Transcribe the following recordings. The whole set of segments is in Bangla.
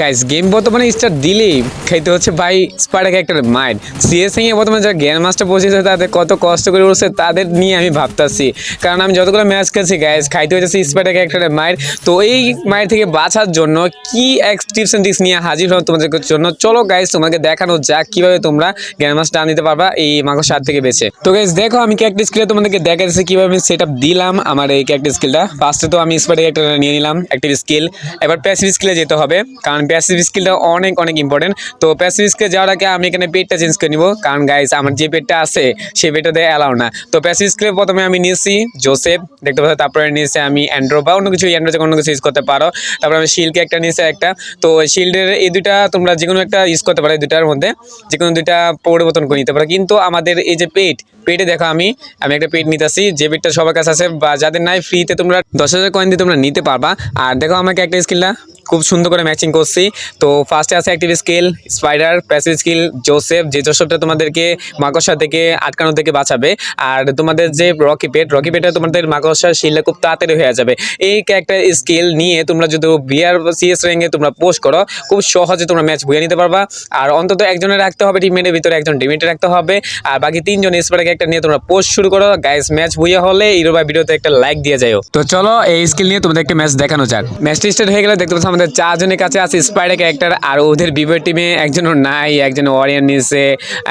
গাইস গেম বর্তমানে স্টার্ট দিলেই খাইতে হচ্ছে ভাই স্পাইডার ক্যারেক্টার মাইন্ড সিএসএ এ বর্তমানে যারা গ্র্যান্ড মাস্টার পৌঁছেছে, তাদের কত কষ্ট করে উঠছে, তাদের নিয়ে আমি ভাবতাছি। কারণ আমি যতগুলো ম্যাচ খেলছি গাইস খাইতে হচ্ছে স্পাইডার ক্যারেক্টারের মায়ের তো এই মায়ের থেকে বাঁচার জন্য কি এক টিপস অ্যান্ড টিক্স নিয়ে হাজির হলাম তোমাদের জন্য? চলো গাইস তোমাকে দেখানো যাক কীভাবে তোমরা গ্র্যান্ড মাস্টার আনতে পারবা এই মাংস হাত থেকে বেছে। তো গাইস দেখো, আমি ক্যারেক্টার স্কিলে তোমাদেরকে দেখা যাচ্ছে কীভাবে আমি সেট দিলাম। আমার এই ক্যারেক্টার স্কিলটা ফার্স্টে তো আমি স্পাইডার ক্যারেক্টার নিয়ে নিলাম অ্যাক্টিভ স্কিল এবার প্যাসিভ স্কিলে যেতে হবে, কারণ প্যাসিভ স্কিলটা অনেক অনেক ইম্পর্টেন্ট তো প্যাসিভ স্কিলে যাওয়ার আগে আমি এখানে পেটটা চেঞ্জ করে নিব। কারণ গাইস আমার যে পেটটা আছে সেই পেটটা দিয়ে অ্যালাউ না। তো প্যাসিভ স্কিলে প্রথমে আমি নিয়েছি জোসেফ দেখতে পাচ্ছ, তারপরে নিয়েছি আমি অ্যান্ড্রো বা অন্য কিছু অ্যান্ড্রো অন্য কিছু ইউজ করতে পারো। তারপরে আমি শিল্ডকে একটা নিয়েছি একটা। তো শিল্ডের এই দুইটা তোমরা যে কোনো একটা ইউজ করতে পারো এই দুটার মধ্যে। যে কোনো দুইটা পরিবর্তন করে নিতে পারো। কিন্তু আমাদের এই যে পেট পেটে দেখো আমি আমি একটা পেট নিতেছি। যে পেটটা সবার কাছে আছে বা যাদের নাই ফ্রিতে তোমরা দশ হাজার কয়েন দিয়ে তোমরা নিতে পারবা। আর দেখো আমাকে একটা স্কিলটা খুব সুন্দর করে ম্যাচিং করছি। তো ফার্স্টে আছে active skill spider passive skill Joseph যে জোসেফটা তোমাদেরকে মাকড়সা থেকে আটকানো থেকে বাঁচাবে। আর তোমাদের যে রকি পেট রকি পেটে তোমাদের মাকড়সার শিলটা খুব তাড়াতাড়ি হয়ে যাবে। এই একটা স্কিল নিয়ে তোমরা যদি বিআর সিএস র্যাঙ্কে তোমরা পোস্ট করো, খুব সহজে তোমরা ম্যাচ বুঝে নিতে পারবা। আর অন্তত একজনের রাখতে হবে টিমমেটের ভিতরে, একজন টিমমেটে রাখতে হবে। আর বাকি তিনজন স্পাইডার একটা নিয়ে তোমরা পোস্ট শুরু করো। গাইস ম্যাচ বুঝে হলে ইরোবা ভিডিওতে একটা লাইক দিয়ে যাও তো চলো এই স্কিল নিয়ে তোমাদের একটা ম্যাচ দেখানো যাক। ম্যাচটি স্টার্ট হয়ে গেলে দেখতে পাচ্ছ আমাদের চারজনের কাছে আছে স্পাইডার ক্যারেক্টার আর ওদের বিপরীত টিমে একজনও নাই, একজন ওয়ারিয়ার নিছে,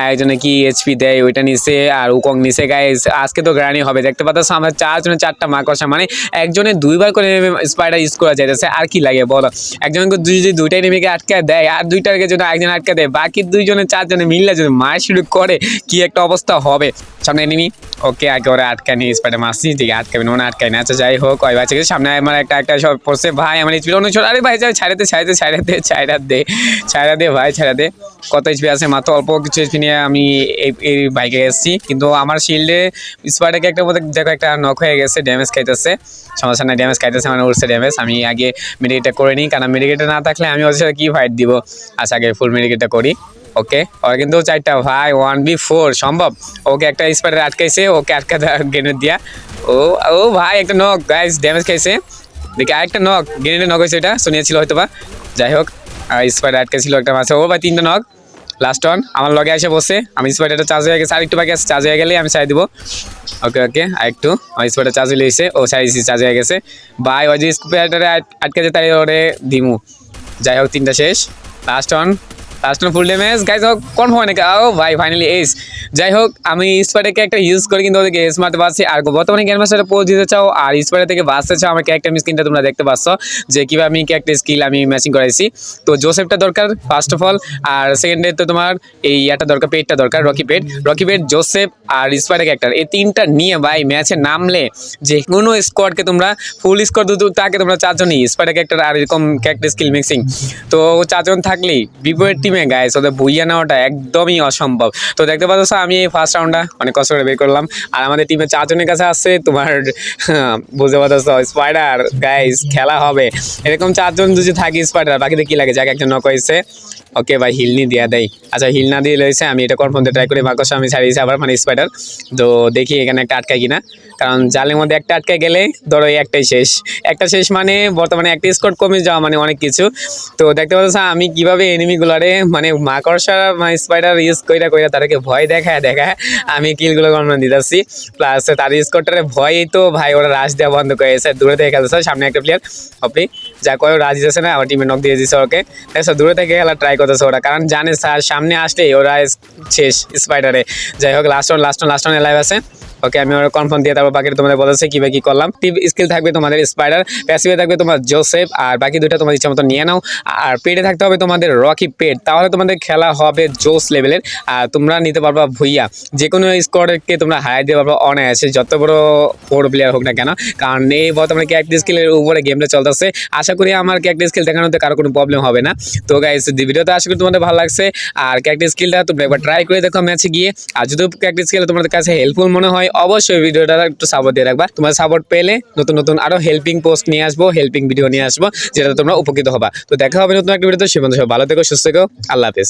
একজনে কি এইচপি দেয় ওইটা নিছে আর উকং নিছে। গাইস আজকে তো গ্রানি হবে, দেখতে পাচ্ছ আমরা চারজনের চারটা মাকড়সা মানে একজনে দুইবার করে স্পাইডার ইউজ করা যাইতেছে, আর কি লাগে বলো? একজনকে যদি দুইটাই নেমেকে আটকে দেয়, আর দুইটাকে যদি একজন আটকে দেয়, বাকি দুইজনে চারজনে মিললে যদি মার শুরু করে, কি একটা অবস্থা হবে? সামনে এনিমি ওকে আগে ওরা আটকায় নিয়ে স্পাইডার ঠিক আছে আটকাবে, না আটকায় না। আচ্ছা যাই হোক ওই বাচ্চা সামনে আমার একটা একটা সব পড়ছে। ভাই, আমার অন্য ছোট। আরে ভাই যাই ছাড়াতে ছাড়াতে ছাড়াতে ছাড়া দে ছাড়া দে ভাই ছাড়া দে কত এইচপি আছে? মাত্র অল্প কিছু এইচপি নিয়ে আমি এই এই বাইকে এসেছি। কিন্তু আমার শিল্ডে স্পাইডারকে একটা মধ্যে দেখো, একটা নক হয়ে গেছে ড্যামেজ খাইতেছে। সমস্যা নাই ড্যামেজ খাইতেছে মানে উঠছে ড্যামেজ আমি আগে মেডিকেটটা করে নিই, কারণ মেডিকেটটা না থাকলে আমি ওদের সাথে কী ফাইট দিব? আচ্ছা আগে ফুল মেডিকেটটা করি ওকে ওরা কিন্তু চারটা, ভাই ওয়ান বি ফোর সম্ভব? ওকে একটা স্পাইডার আটকাইছে, ওকে আটকা গ্রেনেড দিয়া। ও ও, ভাই, একটা নক গাইস ড্যামেজ খাইছে। দেখি আরেকটা নখ গ্রেনেডে নক হয়েছে এটা শুনিয়েছিল হয়তো বা যাই হোক, আর স্পাইডার আটকেছিল একটা মাছে ও ভাই, তিনটা নখ লাস্ট ওয়ান আমার লগে এসে বসে, আমি স্পাইডারটা চার্জ হয়ে গেছে। আর একটু বাকি আছে চার্জ হয়ে গেলে আমি চাই দিব। ওকে ওকে আর একটু, আমার স্পাইডার চার্জ হয়ে এসে ও চাইছি চার্জ হয়ে গেছে। বাই ওই যে স্পাইডারে আটকেছে তাই ওরে দিমু। যাই হোক, তিনটা শেষ। Last one last one full damage guys হোক কনফার্ম হয় নাকি? ও ভাই ফাইনালি এস যাই হোক, আমি স্পাইডারকে একটা ইউজ করে, কিন্তু ওদেরকে এস মারতে পারছি। আর বর্তমানে গেম মাস্টারে পোজ দিতে চাও, আর স্পাইডার থেকে বাঁচতে চাও আমার ক্যারেক্টার স্কিনটা তোমরা দেখতে পাচ্ছ, যে কীভাবে আমি ক্যারেক্টার স্কিল আমি ম্যাচিং করাইছি। তো জোসেফটা দরকার ফার্স্ট অফ অল আর সেকেন্ডে তো তোমার এই ইয়াটা দরকার পেটটা দরকার Rocky pet Rocky pet Joseph আর স্পাইডার ক্যারেক্টার এই তিনটা নিয়ে ভাই ম্যাচে নামলে, যে কোনো স্কোয়াডকে তোমরা ফুল স্কোয়াড তাকে তোমরা চারজনই স্পাইডার ক্যারেক্টার আর এরকম ক্যারেক্টার স্কিল মিক্সিং তো চারজন থাকলেই বিপরীত টিমে গাইস ওদের বইয়া নেওয়াটা একদমই অসম্ভব। তো দেখতে পাচ্ছ আমি এই ফার্স্ট রাউন্ডটা অনেক কষ্ট করে বের করলাম। আর আমাদের টিমে চারজনের কাছে আছে তোমার বুঝতে পারছ স্পাইডার গাইস খেলা হবে। এরকম চারজন যদি থাকি স্পাইডার বাকিদের কি লাগে? যাকে, একজন নক হয়েছে ওকে, ভাই হিল নিয়ে দেওয়া দেয় আচ্ছা হিল না দিয়ে রয়েছে আমি এটা কনফার্ম ট্রাই করে মাকস আমি ছাড়িয়েছি আবার মানে স্পাইডার তো দেখি এখানে একটা আটকায় কিনা। কারণ জালের মধ্যে একটা আটকায় গেলে, ধরো, এই একটাই শেষ। একটা শেষ মানে বর্তমানে একটা স্কোর কমে যাওয়া মানে অনেক কিছু। তো দেখতে পাচ্ছ আমি কীভাবে এনিমিগুলারে মানে মাকড়সা মানে স্পাইডার ইউজ কইরা কইরা তাদেরকে ভয় দেখায় দেখায়। আমি কিলগুলো গণনা দিতেছি। প্লাস তার স্কোরটারে ভয়ই তো ভাই, ওরা রাশ দেওয়া বন্ধ করে এসে দূরে থেকে খেলতেছে সামনে একটা প্লেয়ার আপনি যা করে রাজ দিতেছে না, আমার টিমে নক দিয়ে দিচ্ছে ওকে। দেখছ দূরে থেকে খেলা ট্রাই করতেছে ওরা। কারণ জানে স্যার সামনে আসলেই ওরা শেষ স্পাইডারে যাই হোক last last last one live আছে। ওকে আমি ওরা কনফার্ম দিয়ে তারপর বাকি তোমাদের বলেছে কীভাবে কী করলাম। স্কিল থাকবে তোমাদের স্পাইডার প্যাসিভে থাকবে তোমার জোসেফ আর বাকি দুটো তোমার ইচ্ছা মতো নিয়ে নাও। আর পেটে থাকতে হবে তোমাদের রকি পেট তাহলে তোমাদের খেলা হবে জোস লেভেলের আর তোমরা নিতে পারবা ভুইয়া। যে কোনো স্কোয়াডকে তোমরা হারাই দিতে পারবা অনায়াসে, যত বড় ফোর প্লেয়ার হোক না কেন। কারণ এই বর্তমানে ক্যারেক্টার স্কিলের উপরে গেমটা চলতেছে। আশা করি আমার ক্যারেক্টার স্কিল দেখানোতে কারও কোনো প্রবলেম হবে না। তো গাইস ভিডিওতে আশা করি তোমাদের ভালো লাগছে, আর ক্যারেক্টার স্কিলটা তোমরা একবার ট্রাই করে দেখো ম্যাচে গিয়ে। আর যদি ক্যারেক্টার স্কিল তোমাদের কাছে হেল্পফুল মনে হয় অবশ্যই ভিডিওটা একটু সাপোর্ট দিয়ে রাখবা। তোমার সাপোর্ট পেলে নতুন নতুন আরও হেল্পিং পোস্ট নিয়ে আসব হেল্পিং ভিডিও নিয়ে আসব যেটা তোমরা উপকৃত হবা। তো দেখা হবে নতুন একটা ভিডিওতে, সে বন্ধু ভালো থেকো, সুস্থ থেকো, আল্লাহ হাফেজ।